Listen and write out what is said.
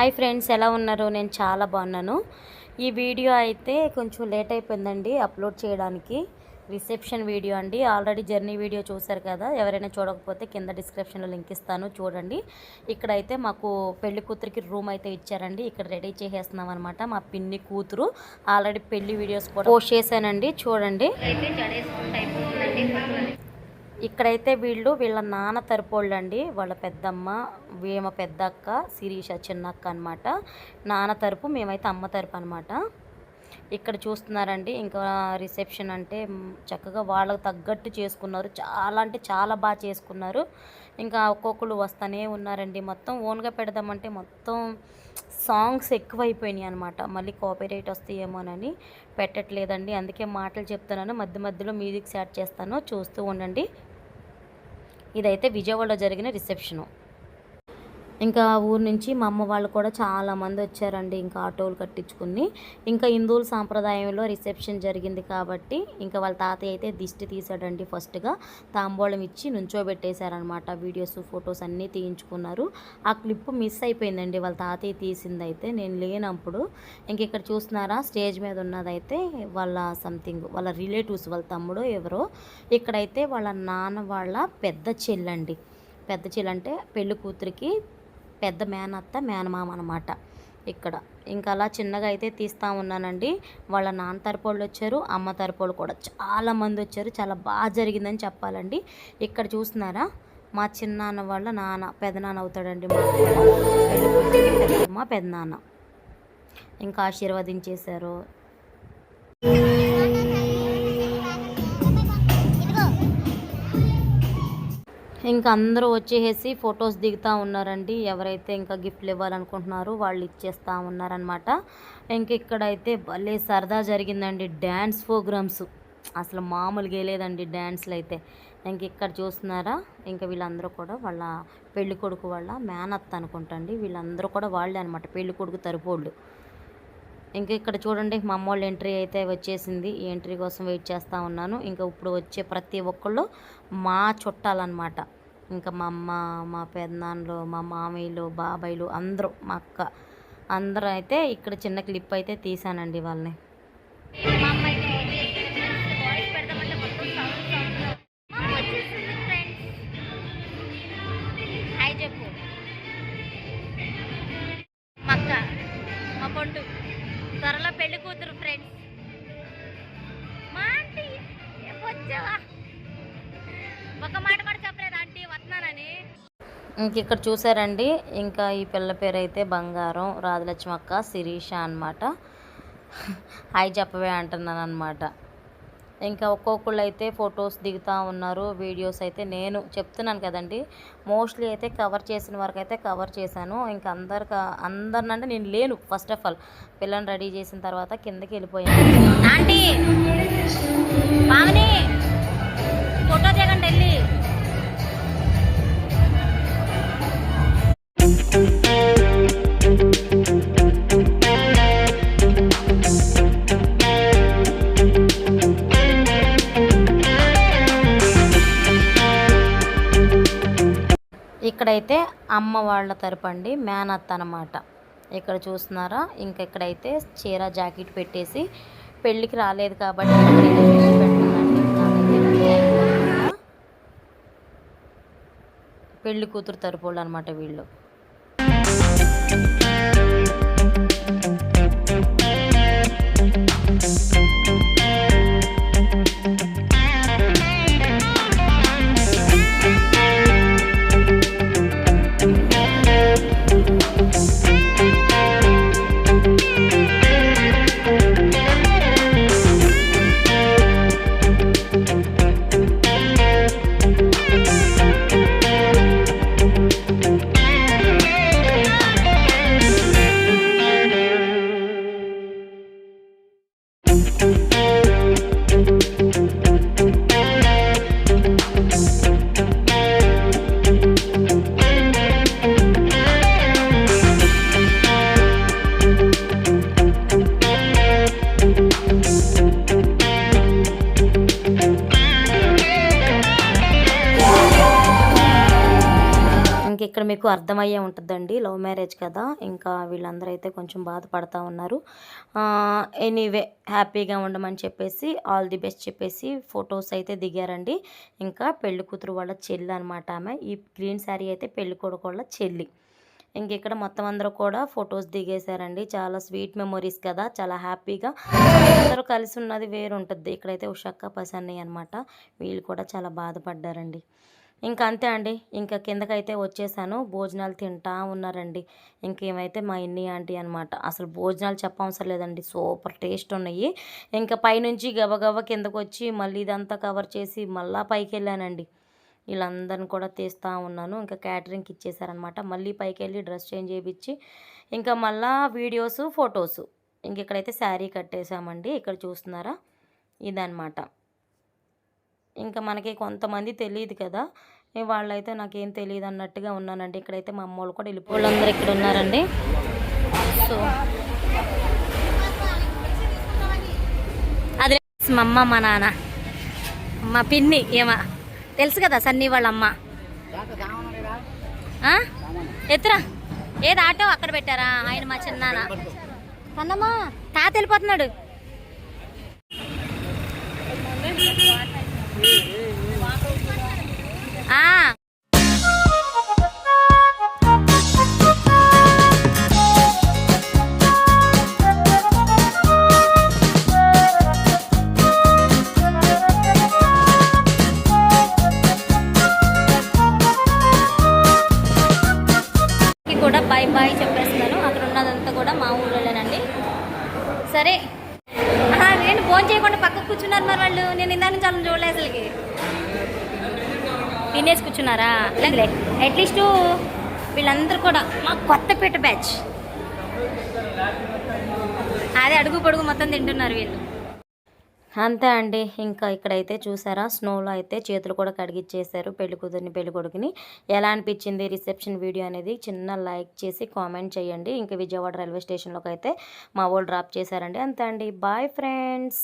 Hi friends ఎలా ఉన్నారు? నేను చాలా బాగున్నాను. ఈ వీడియో అయితే కొంచెం లేట్ అయిపోయిందండి అప్లోడ్ చేయడానికి. రిసెప్షన్ వీడియో అండి. ఆల్రెడీ జర్నీ వీడియో చూశారు కదా ఎవరైనా చూడకపోతే కింద డిస్క్రిప్షన్లో లింక్ ఇస్తాను చూడండి. ఇక్కడైతే మాకు పెళ్ళి కూతురికి రూమ్ అయితే ఇచ్చారండి. ఇక్కడ రెడీ చేసేస్తున్నాం అనమాట మా పిన్ని కూతురు. ఆల్రెడీ పెళ్ళి వీడియోస్ కూడా పోస్ట్ చేశానండి చూడండి. ఇక్కడైతే వీళ్ళు వీళ్ళ నాన్న తరపోళ్ళు అండి వాళ్ళ పెద్దమ్మ వీమ పెద్దక్క శిరీష చిన్నక్క అనమాట నాన్న తరపు మేమైతే అమ్మ తరపు అనమాట ఇక్కడ చూస్తున్నారండి ఇంకా రిసెప్షన్ అంటే చక్కగా వాళ్ళకు తగ్గట్టు చేసుకున్నారు. చాలా అంటే చాలా బాగా చేసుకున్నారు. ఇంకా ఒక్కొక్కరు వస్తూనే ఉన్నారండి. మొత్తం ఓన్గా పెడదామంటే మొత్తం సాంగ్స్ ఎక్కువైపోయినాయి అనమాట మళ్ళీ కాపీరైట్ వస్తాయేమోనని పెట్టట్లేదండి. అందుకే మాటలు చెప్తున్నాను. మధ్య మధ్యలో మ్యూజిక్ యాడ్ చేస్తాను. చూస్తూ ఉండండి. ఇదైతే విజయవాడలో జరిగిన రిసెప్షను. ఇంకా ఊరు నుంచి మా అమ్మ వాళ్ళు కూడా చాలా మంది వచ్చారండి ఇంకా ఆటోలు కట్టించుకుని. ఇంకా హిందువుల సాంప్రదాయంలో రిసెప్షన్ జరిగింది కాబట్టి ఇంకా వాళ్ళ తాతయ్య అయితే దిష్టి తీశాడండి ఫస్ట్గా. తాంబూలం ఇచ్చి నుంచోబెట్టేశారనమాట వీడియోస్ ఫొటోస్ అన్నీ తీయించుకున్నారు. ఆ క్లిప్ మిస్ అయిపోయిందండి వాళ్ళ తాతయ్య తీసింది అయితే నేను లేనప్పుడు ఇంక ఇక్కడ చూస్తున్నారా? స్టేజ్ మీద ఉన్నదైతే వాళ్ళ సంథింగ్ వాళ్ళ రిలేటివ్స్ వాళ్ళ తమ్ముడు ఎవరో. ఇక్కడైతే వాళ్ళ నాన్న వాళ్ళ పెద్ద చెల్లండి. పెద్ద చెల్లంటే పెళ్ళి కూతురికి పెద్ద మేనత్త మేనమామ అనమాట ఇక్కడ. ఇంకా అలా చిన్నగా అయితే తీస్తూ ఉన్నానండి. వాళ్ళ నాన్న తరపోళ్ళు వచ్చారు అమ్మ తరపోళ్ళు కూడా. చాలా మంది వచ్చారు. చాలా బాగా జరిగిందని చెప్పాలండి. ఇక్కడ చూస్తున్నారా? మా చిన్నాన్న వాళ్ళ నాన్న పెదనాన్న అవుతాడండి మా పెద్దనాన్న పెదనాన్న ఇంకా ఆశీర్వదించేశారు. ఇంకా అందరూ వచ్చేసి ఫొటోస్ దిగుతూ ఉన్నారండి. ఎవరైతే ఇంకా గిఫ్ట్లు ఇవ్వాలనుకుంటున్నారో వాళ్ళు ఇచ్చేస్తూ ఉన్నారనమాట ఇంక ఇక్కడైతే భలే సరదా జరిగిందండి డ్యాన్స్ ప్రోగ్రామ్స్. అసలు మామూలుగా లేదండి డ్యాన్స్లు అయితే. ఇంక ఇక్కడ చూస్తున్నారా? ఇంకా వీళ్ళందరూ కూడా వాళ్ళ పెళ్ళి కొడుకు వాళ్ళ మేనత్ అనుకుంటండి. వీళ్ళందరూ కూడా వాళ్ళే అనమాట పెళ్ళి కొడుకు తరపోళ్ళు ఇంకా ఇక్కడ చూడండి మా అమ్మ వాళ్ళ ఎంట్రీ అయితే వచ్చేసింది. ఈ ఎంట్రీ కోసం వెయిట్ చేస్తూ ఉన్నాను. ఇంకా ఇప్పుడు వచ్చే ప్రతి ఒక్కళ్ళు మా చుట్టాలన్నమాట. ఇంకా మా అమ్మ మా పెదనాన్నలు మా మామయ్యలు బాబాయ్లు అందరూ మా అక్క అందరూ అయితే ఇక్కడ చిన్న క్లిప్ అయితే తీసానండి వాళ్ళని. హాయ్ చెప్పు. మక్క మా పొండు త్వరలో పెళ్ళి కూతురు ఫ్రెండ్స్. మా ఆంటీ వచ్చావా ఒక మాట కూడా చెప్పలేదు ఆంటీ వస్తున్నానని ఇంక ఇక్కడ చూసారండి. ఇంకా ఈ పిల్ల పేరు అయితే బంగారం రాజలక్ష్మి అక్క శిరీష అనమాట హాయ్ చెప్పవే అంటున్నాను అనమాట ఇంకా ఒక్కొక్కళ్ళు అయితే ఫొటోస్ దిగుతూ ఉన్నారు వీడియోస్ అయితే నేను చెప్తున్నాను కదండి. మోస్ట్లీ అయితే కవర్ చేసిన వరకు అయితే కవర్ చేశాను. ఇంకా అందరు అందరినంటే నేను లేను ఫస్ట్ ఆఫ్ ఆల్. పిల్లని రెడీ చేసిన తర్వాత కిందకి వెళ్ళిపోయాను. ఆంటీ! ఫోటో ఇక్కడైతే అమ్మ వాళ్ళ తరపండి మేనత్త అనమాట ఇక్కడ చూస్తున్నారా? ఇంకా ఇక్కడైతే చీర జాకెట్ పెట్టేసి పెళ్ళికి రాలేదు కాబట్టి పెళ్ళి పెళ్ళి తరపు వాళ్ళు అనమాట వీళ్ళు. Thank you. మీకు అర్థమయ్యే ఉంటుందండి. లవ్ మ్యారేజ్ కదా. ఇంకా వీళ్ళందరూ అయితే కొంచెం బాధపడతా ఉన్నారు. ఎనీవే హ్యాపీగా ఉండమని చెప్పేసి ఆల్ ది బెస్ట్ చెప్పేసి ఫొటోస్ అయితే దిగారండి. ఇంకా పెళ్ళి కూతురు వాళ్ళ చెల్లి అనమాట ఆమె. ఈ గ్రీన్ శారీ అయితే పెళ్ళి కొడుకు వాళ్ళ చెల్లి. ఇంక ఇక్కడ మొత్తం అందరూ కూడా ఫొటోస్ దిగేశారండి. చాలా స్వీట్ మెమొరీస్ కదా. చాలా హ్యాపీగా అందరూ కలిసి ఉన్నది వేరు ఉంటుంది ఇక్కడైతే ఉషక్క పసన్ని అనమాట వీళ్ళు కూడా చాలా బాధపడ్డారండి. ఇంకా అంతే అండి. ఇంకా కిందకైతే వచ్చేసాను. భోజనాలు తింటా ఉన్నారండి. ఇంకేమైతే మా ఇన్ని ఆంటీ అనమాట అసలు భోజనాలు చెప్పవసరం లేదండి. సూపర్ టేస్ట్ ఉన్నాయి. ఇంకా పైనుంచి గబగబ కిందకు వచ్చి మళ్ళీ ఇదంతా కవర్ చేసి మళ్ళా పైకి వెళ్ళానండి వీళ్ళందరిని కూడా తీస్తూ ఉన్నాను. ఇంకా క్యాటరింగ్కి ఇచ్చేసారనమాట మళ్ళీ పైకి వెళ్ళి డ్రెస్ చేంజ్ చేయించి ఇంకా మళ్ళా వీడియోస్ ఫొటోస్. ఇంక ఇక్కడైతే శారీ కట్టేసామండి. ఇక్కడ చూస్తున్నారా? ఇదనమాట ఇంకా మనకి కొంతమంది తెలియదు కదా. వాళ్ళైతే నాకేం తెలియదు అన్నట్టుగా ఉన్నానండి. ఇక్కడైతే మా అమ్మోళ్ళు కూడా వెళ్ళిపోయి వాళ్ళందరూ ఇక్కడ ఉన్నారండి. సో అదే మా అమ్మ మా నాన్న మా పిన్ని ఏమ? తెలుసు కదా సన్నీ వాళ్ళ అమ్మ. ఎత్తురా. ఏది ఆటో అక్కడ పెట్టారా? ఆయన మా చిన్నాన్న. కన్నమ్మా తాత వెళ్ళిపోతున్నాడు ఆ. కి కూడా బాయ్ బాయ్ చెప్పేస్తున్నాను. అక్కడ ఉన్నదంతా కూడా మా ఊళ్ళోనేనండి సరే ఆహా, నేను ఫోన్ చేయకుండా పక్కకు కూర్చున్నారు మరి వాళ్ళు నేను ఇందా నుంచి వాళ్ళని చూడలే అసలుకి తినేసి కూర్చున్నారా? లేదులే అట్లీస్ట్ వీళ్ళందరూ కూడా మా కొత్తపేట బ్యాచ్ అదే అడుగు పొడుగు మొత్తం తింటున్నారు వీళ్ళు. అంతే అండి ఇంకా ఇక్కడైతే చూసారా స్నోలో అయితే చేతులు కూడా కడిగిచ్చేసారు పెళ్ళి కూతురిని పెళ్ళి కొడుకుని. ఎలా అనిపించింది రిసెప్షన్ వీడియో అనేది? చిన్న లైక్ చేసి కామెంట్ చేయండి. ఇంకా విజయవాడ రైల్వే స్టేషన్లోకి అయితే మా వాళ్ళు డ్రాప్ చేశారండి. అంతే అండి బాయ్ ఫ్రెండ్స్